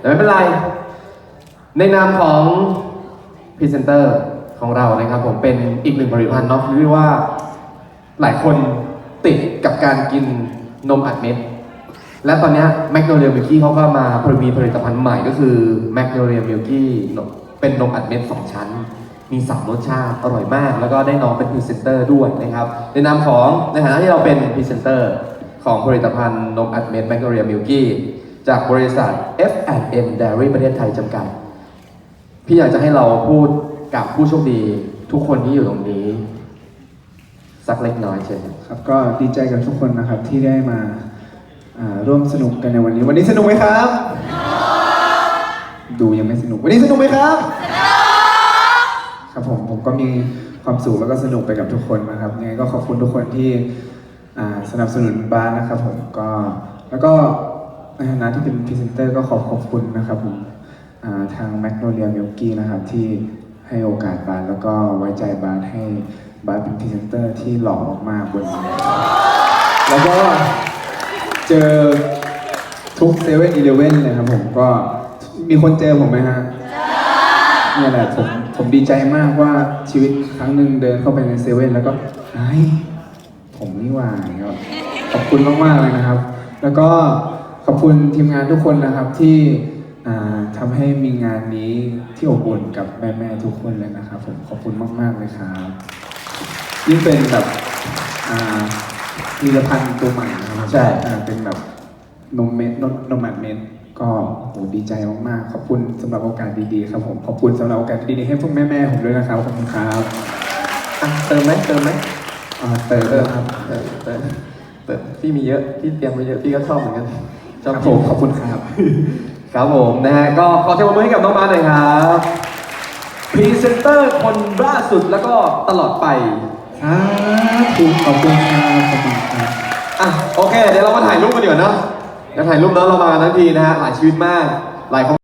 แต่ไม่เป็นไร ในนามของพรีเซนเตอร์ของเรานะครับผมเป็นอีกหนึ่งผลิตภัณฑ์เนาะที่เรียกว่าหลายคนติดกับการกินนมอัดเม็ด และตอนนี้แมกโนเลียมิลกี้เขาก็มามีผลิตภัณฑ์ใหม่ก็คือแมกโนเลียมิลกี้เป็นนมอัดเม็ด 2 ชั้น มีสามรสชาติอร่อยมาก แล้วก็ได้น้องเป็นพรีเซนเตอร์ด้วยนะครับ ในนามของในฐานะที่เราเป็นพรีเซนเตอร์ของผลิตภัณฑ์นมอัดเม็ดแมกโนเลียมิลกี้ จากบริษัท F&M Dairy ประเทศไทยจำกัด พี่อยากจะให้เราพูดกับผู้โชคดีทุกคนที่อยู่ตรงนี้ สักเล็กน้อยเช่นครับก็ดีใจกับทุกคนนะครับที่ได้มาอ่าร่วมสนุกกันในวันนี้ วันนี้สนุกไหมครับ ดูยังไม่สนุก วันนี้สนุกไหมครับ ครับผมผมก็มีความสุขแล้วก็สนุกไปกับทุกคนนะครับยังไงก็ขอบคุณทุกคนที่อ่าสนับสนุนบ้านนะครับผมก็แล้วก็ ในฐานะที่เป็นพรีเซนเตอร์ก็ขอขอบคุณนะครับผมอ่าทาง Magnolia Milky นะครับที่ให้โอกาสบาสแล้วก็ไว้ใจบาสให้บาสเป็นพรีเซนเตอร์ที่หล่อมากๆบนนี้แล้วก็เจอทุกเซเว่นอีเลเว่นเลยครับผมก็มีคนเจอผมไหมฮะเนี่ยแหละผมผมดีใจมากว่าชีวิตครั้งหนึ่งเดินเข้าไปในเซเว่นแล้วก็ไอ้ยผมนี่หว่าขอบคุณมากๆเลยนะครับ แล้วก็ อบคุณทีมงานทุกคนนะครับที่อ่าทำให้มีงานนี้ที่อบอุ่นกับแม่ๆทุกคนเลยนะครับผมขอบคุณมากๆเลยครับยิ่งเป็นแบบอ่าผลิตภัณฑ์ตัวใหม่นะครับใช่อ่าเป็นแบบนมเม็ดนมนมอัดเม็ดก็โหดีใจมากๆ ขอบคุณสำหรับโอกาสดีๆครับผมขอบคุณสำหรับโอกาสดีๆให้พวกแม่ๆผมด้วยนะครับขอบคุณครับอะเติมไหมเติมไหมอ่าเติมเติมครับเติมเติมเติมพี่มีเยอะพี่เตรียมไว้เยอะพี่ก็ชอบเหมือนกันช คอบรับกิผนมขอบคุณครับ ครับผมนะฮะก็ขอเสียงปรบมือให้กับน้องมาหน่อยครับพรีเซนเตอร์คนล่าสุดแล้วก็ตลอดไปสาธุขอบคุณครับขอบคุณครับอะโอเค เดี๋ยวเรามาถ่ายรูปกันดีกว่าเนาะเดี๋ยวถ่ายรูปเนาะเรามากันทั้งทีนะฮะหลายชีวิตมากหลายครอบ